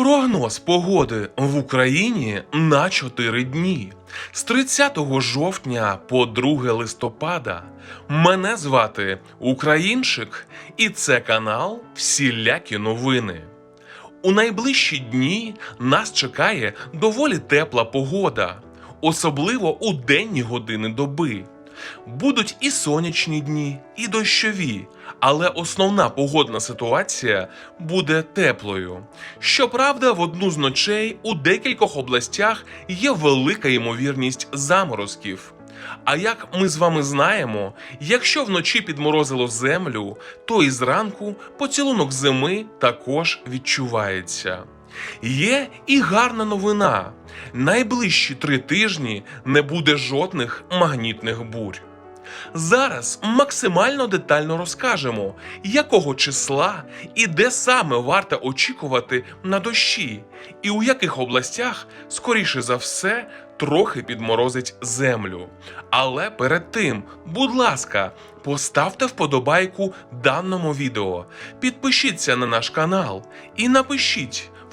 Прогноз погоди в Україні на 4 дні з 30 жовтня по 2 листопада. Мене звати Українчик, і це канал Всілякі новини. У найближчі дні нас чекає доволі тепла погода, особливо у денні години доби. Будуть і сонячні дні, і дощові, але основна погодна ситуація буде теплою. Щоправда, в одну з ночей у декількох областях є велика ймовірність заморозків. А як ми з вами знаємо, якщо вночі підморозило землю, то і зранку поцілунок зими також відчувається. Є і гарна новина: найближчі три тижні не буде жодних магнітних бурь. Зараз максимально детально розкажемо, якого числа і де саме варто очікувати на дощі, і у яких областях, скоріше за все, трохи підморозить землю. Але перед тим, будь ласка, поставте вподобайку даному відео, підпишіться на наш канал і напишіть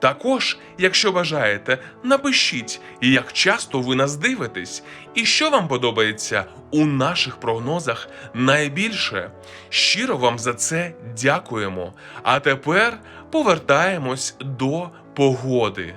Також, якщо бажаєте, напишіть, як часто ви нас дивитесь, і що вам подобається у наших прогнозах найбільше. Щиро вам за це дякуємо. А тепер повертаємось до погоди.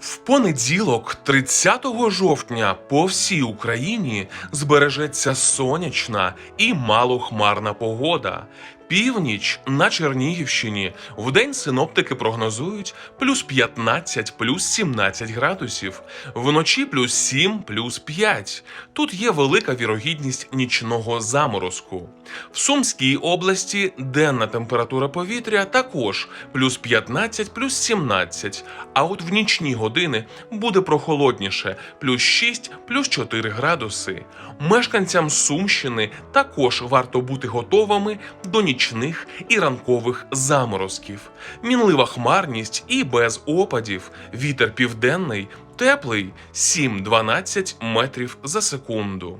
В понеділок, 30 жовтня, по всій Україні збережеться сонячна і малохмарна погода. Північ на Чернігівщині вдень синоптики прогнозують плюс 15, плюс 17 градусів, вночі плюс 7, плюс 5. Тут є велика вірогідність нічного заморозку. В Сумській області денна температура повітря також плюс 15, плюс 17, а от в нічні години буде прохолодніше плюс 6, плюс 4 градуси. Мешканцям Сумщини також варто бути готовими до нічних і ранкових заморозків. Мінлива хмарність і без опадів. Вітер південний, теплий 7-12 метрів за секунду.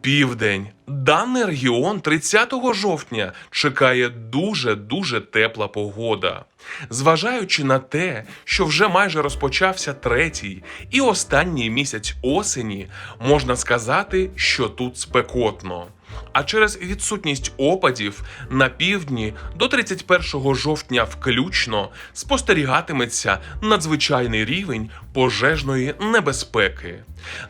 Південь. Даний регіон 30 жовтня чекає дуже дуже тепла погода. Зважаючи на те, що вже майже розпочався третій і останній місяць осені, можна сказати, що тут спекотно. А через відсутність опадів на півдні до 31 жовтня включно спостерігатиметься надзвичайний рівень пожежної небезпеки.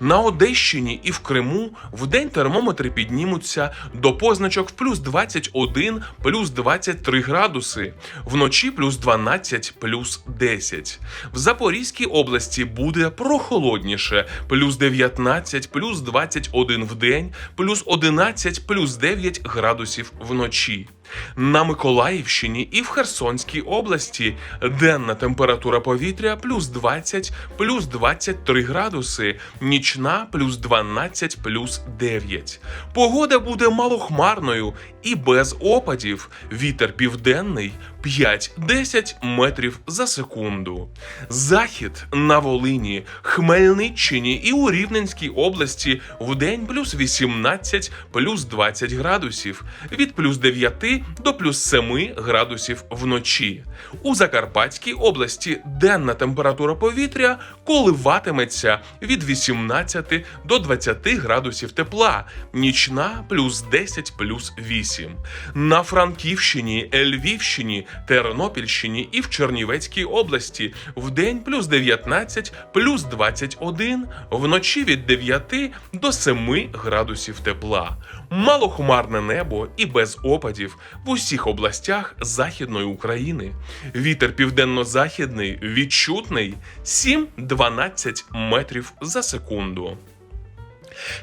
На Одещині і в Криму вдень термометри піднімуться до позначок в плюс 21, плюс 23 градуси, вночі плюс 12, плюс 10. В Запорізькій області буде прохолодніше, плюс 19, плюс 21 в день, плюс 11, плюс 9 градусів вночі. На Миколаївщині і в Херсонській області денна температура повітря плюс 20, плюс 23 градуси, нічна плюс 12, плюс 9. Погода буде малохмарною і без опадів. Вітер південний 5-10 метрів за секунду. Захід на Волині, Хмельниччині і у Рівненській області в день плюс 18, плюс 20 градусів, від плюс 9 до плюс 7 градусів вночі. У Закарпатській області денна температура повітря коливатиметься від 18 до 20 градусів тепла, нічна плюс 10 плюс 8. На Франківщині, Львівщині, Тернопільщині і в Чернівецькій області в день плюс 19, плюс 21, вночі від 9 до 7 градусів тепла. Малохмарне небо і без опадів в усіх областях Західної України. Вітер південно-західний відчутний 7-12 метрів за секунду.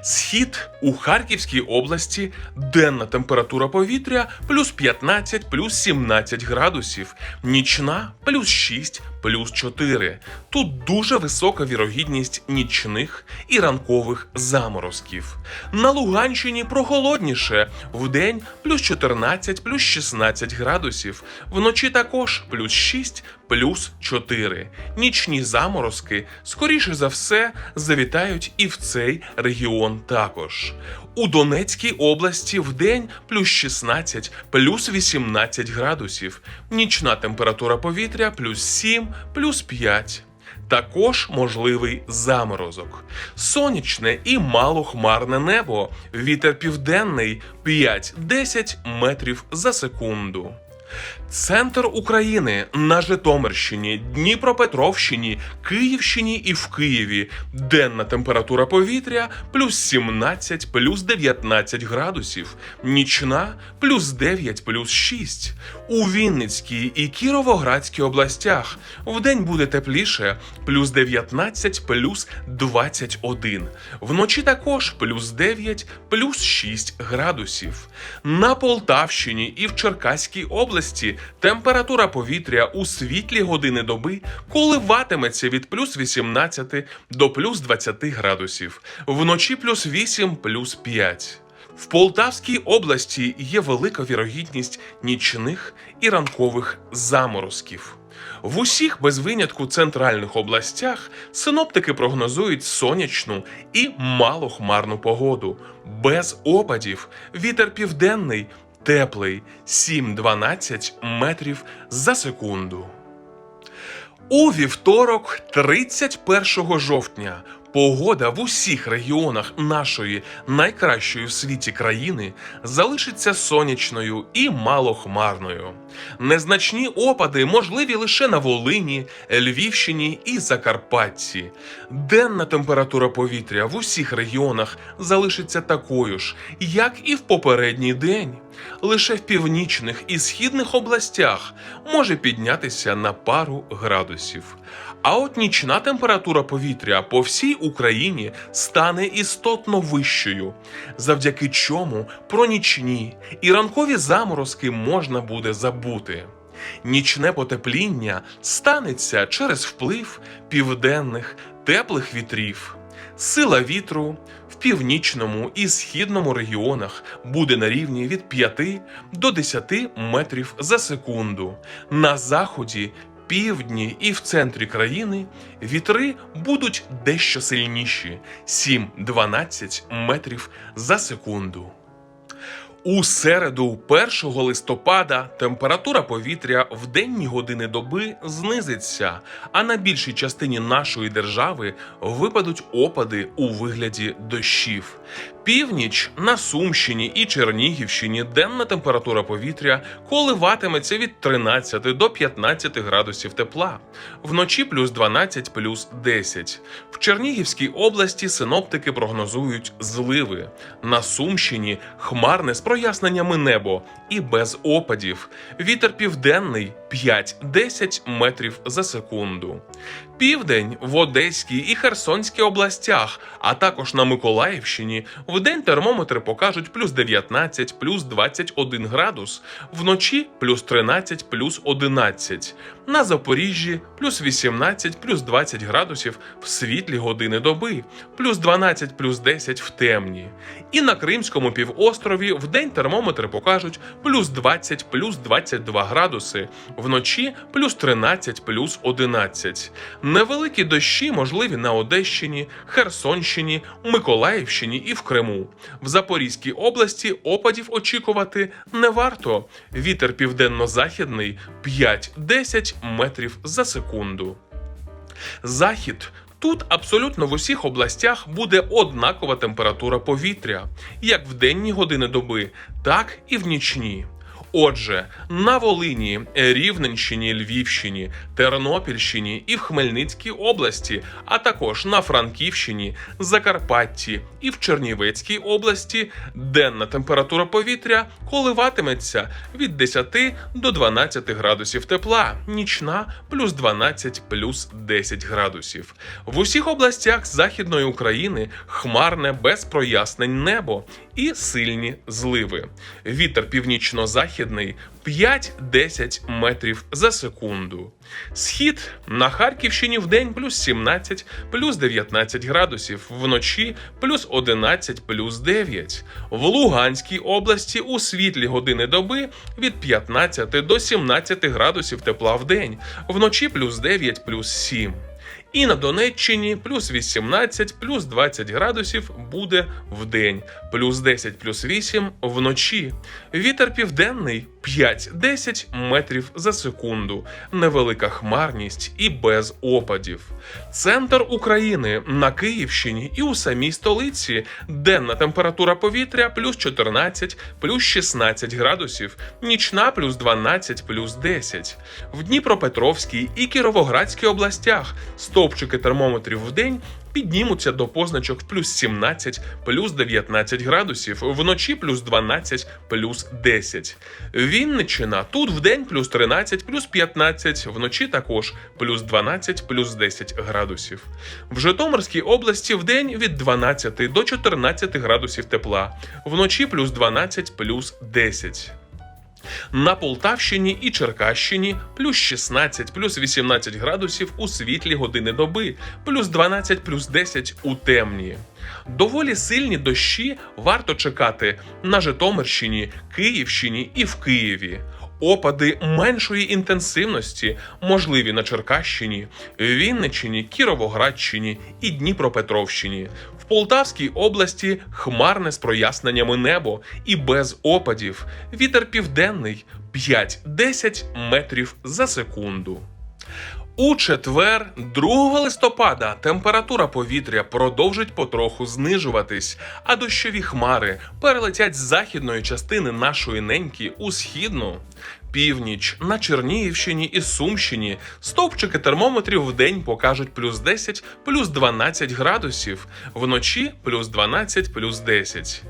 Схід у Харківській області денна температура повітря плюс 15 плюс 17 градусів, нічна плюс 6 плюс 4. Тут дуже висока вірогідність нічних і ранкових заморозків. На Луганщині прохолодніше вдень плюс 14 плюс 16 градусів, вночі також плюс 6 плюс 4. Нічні заморозки, скоріше за все, завітають і в цей регіон також. У Донецькій області вдень плюс 16 плюс 18 градусів, нічна температура повітря плюс 7 плюс 5. Також можливий заморозок. Сонячне і малохмарне небо. Вітер південний 5-10 метрів за секунду. Центр України на Житомирщині, Дніпропетровщині, Київщині і в Києві. Денна температура повітря плюс 17, плюс 19 градусів, нічна плюс 9, плюс 6. У Вінницькій і Кіровоградській областях вдень буде тепліше плюс 19, плюс 21. Вночі також плюс 9, плюс 6 градусів. На Полтавщині і в Черкаській області температура повітря у світлі години доби коливатиметься від плюс 18 до плюс 20 градусів, вночі плюс 8, плюс 5. В Полтавській області є велика вірогідність нічних і ранкових заморозків. В усіх без винятку центральних областях синоптики прогнозують сонячну і малохмарну погоду, без опадів, вітер південний, теплий 7-12 метрів за секунду. У вівторок, 31 жовтня, погода в усіх регіонах нашої найкращої в світі країни залишиться сонячною і малохмарною. Незначні опади можливі лише на Волині, Львівщині і Закарпатті. Денна температура повітря в усіх регіонах залишиться такою ж, як і в попередній день. Лише в північних і східних областях може піднятися на пару градусів. А от нічна температура повітря по всій Україні стане істотно вищою, завдяки чому про нічні і ранкові заморозки можна буде забути. Нічне потепління станеться через вплив південних теплих вітрів. Сила вітру в північному і східному регіонах буде на рівні від 5 до 10 метрів за секунду. На заході, півдні і в центрі країни вітри будуть дещо сильніші 7-12 метрів за секунду. У середу, 1 листопада, температура повітря в денні години доби знизиться, а на більшій частині нашої держави випадуть опади у вигляді дощів. Північ на Сумщині і Чернігівщині денна температура повітря коливатиметься від 13 до 15 градусів тепла, вночі плюс 12 плюс 10. В Чернігівській області синоптики прогнозують зливи. На Сумщині хмарне з проясненнями небо і без опадів. Вітер південний 5-10 метрів за секунду. Південь в Одеській і Херсонській областях, а також на Миколаївщині, вдень термометри покажуть плюс 19, плюс 21 градус, вночі плюс 13, плюс 11. На Запоріжжі плюс 18, плюс 20 градусів в світлі години доби, плюс 12, плюс 10 в темні. І на Кримському півострові вдень термометри покажуть плюс 20, плюс 22 градуси, вночі плюс 13, плюс 11. Невеликі дощі можливі на Одещині, Херсонщині, Миколаївщині і в Криму. В Запорізькій області опадів очікувати не варто. Вітер південно-західний 5-10 метрів за секунду. Захід. Тут абсолютно в усіх областях буде однакова температура повітря, як в денні години доби, так і в нічні. Отже, на Волині, Рівненщині, Львівщині, Тернопільщині і в Хмельницькій області, а також на Франківщині, Закарпатті і в Чернівецькій області денна температура повітря коливатиметься від 10 до 12 градусів тепла, нічна плюс 12 плюс 10 градусів. В усіх областях Західної України хмарне без прояснень небо і сильні зливи. Вітер північно-західний 5-10 метрів за секунду. Схід на Харківщині в день плюс 17, плюс 19 градусів, вночі плюс 11, плюс 9. В Луганській області у світлі години доби від 15 до 17 градусів тепла в день, вночі плюс 9, плюс 7. І на Донеччині плюс 18, плюс 20 градусів буде в день, плюс 10, плюс 8 вночі. Вітер південний 5-10 метрів за секунду, невелика хмарність і без опадів. Центр України на Київщині і у самій столиці денна температура повітря плюс 14, плюс 16 градусів, нічна плюс 12, плюс 10. В Дніпропетровській і Кіровоградській областях стовпчики термометрів в день піднімуться до позначок плюс 17, плюс 19 градусів, вночі плюс 12, плюс 10. Вінниччина тут в день плюс 13, плюс 15, вночі також плюс 12, плюс 10 градусів. В Житомирській області в день від 12 до 14 градусів тепла, вночі плюс 12, плюс 10. На Полтавщині і Черкащині плюс 16, плюс 18 градусів у світлі години доби, плюс 12, плюс 10 у темні. Доволі сильні дощі варто чекати на Житомирщині, Київщині і в Києві. Опади меншої інтенсивності можливі на Черкащині, Вінниччині, Кіровоградщині і Дніпропетровщині. В Полтавській області хмарне з проясненнями небо і без опадів. Вітер південний 5-10 метрів за секунду. У четвер, 2 листопада, температура повітря продовжить потроху знижуватись, а дощові хмари перелетять з західної частини нашої неньки у східну. Північ на Чернігівщині і Сумщині стовпчики термометрів в день покажуть плюс 10, плюс 12 градусів, вночі плюс 12, плюс 10.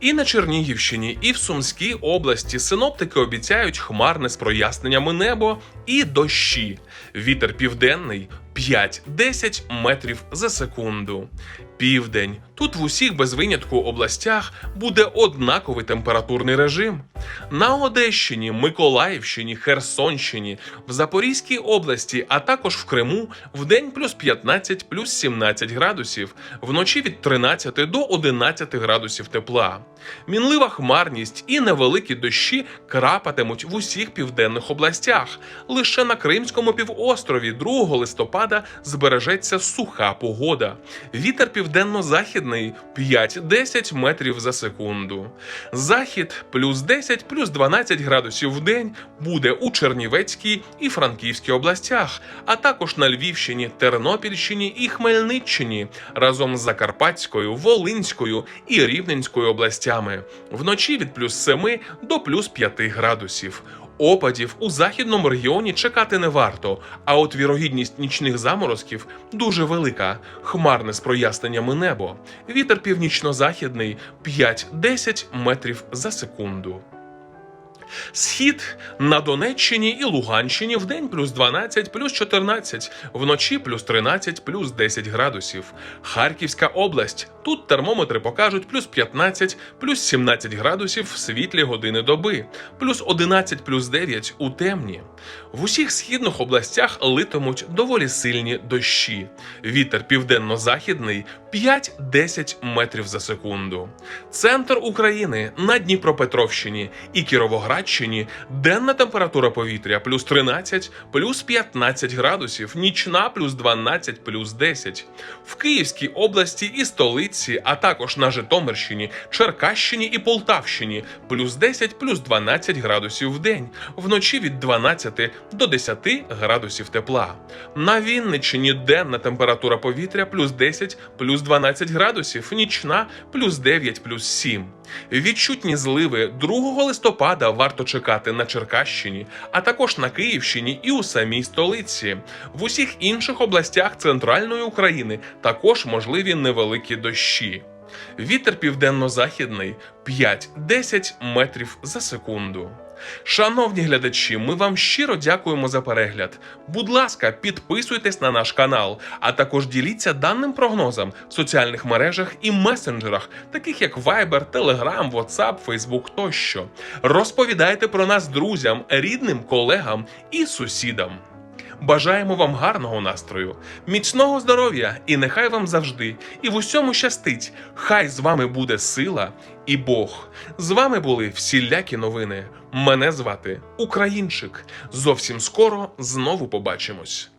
І на Чернігівщині, і в Сумській області синоптики обіцяють хмарне з проясненнями небо і дощі. Вітер південний 5-10 метрів за секунду. Південь. Тут в усіх без винятку областях буде однаковий температурний режим. На Одещині, Миколаївщині, Херсонщині, в Запорізькій області, а також в Криму в день плюс 15, плюс 17 градусів, вночі від 13 до 11 градусів тепла. Мінлива хмарність і невеликі дощі крапатимуть в усіх південних областях. Лише на Кримському півострові 2 листопада збережеться суха погода. Вітер південно-західний 5-10 метрів за секунду. Захід плюс 10, плюс 12 градусів в день буде у Чернівецькій і Франківській областях, а також на Львівщині, Тернопільщині і Хмельниччині разом з Закарпатською, Волинською і Рівненською областями. Вночі від плюс 7 до плюс 5 градусів. Опадів у західному регіоні чекати не варто, а от вірогідність нічних заморозків дуже велика, хмарне з проясненнями небо. Вітер північно-західний 5-10 метрів за секунду. Схід на Донеччині і Луганщині в день плюс 12, плюс 14, вночі плюс 13, плюс 10 градусів. Харківська область. Тут термометри покажуть плюс 15, плюс 17 градусів в світлі години доби, плюс 11, плюс 9 у темні. В усіх східних областях литимуть доволі сильні дощі. Вітер південно-західний 5-10 метрів за секунду. Центр України на Дніпропетровщині і Кіровоградщині денна температура повітря плюс 13, плюс 15 градусів, нічна плюс 12, плюс 10. В Київській області і столиці, а також на Житомирщині, Черкащині і Полтавщині плюс 10, плюс 12 градусів в день, вночі від 12 до 10 градусів тепла. На Вінниччині денна температура повітря плюс 10, плюс 12 градусів, нічна плюс 9, плюс 7. Відчутні зливи 2 листопада варто чекати на Черкащині, а також на Київщині і у самій столиці. В усіх інших областях центральної України також можливі невеликі дощі. Вітер південно-західний 5-10 метрів за секунду. Шановні глядачі, ми вам щиро дякуємо за перегляд. Будь ласка, підписуйтесь на наш канал, а також діліться даним прогнозом в соціальних мережах і месенджерах, таких як Viber, Telegram, WhatsApp, Facebook тощо. Розповідайте про нас друзям, рідним, колегам і сусідам. Бажаємо вам гарного настрою, міцного здоров'я, і нехай вам завжди і в усьому щастить. Хай з вами буде сила і Бог. З вами були всілякі новини. Мене звати Українчик. Зовсім скоро знову побачимось.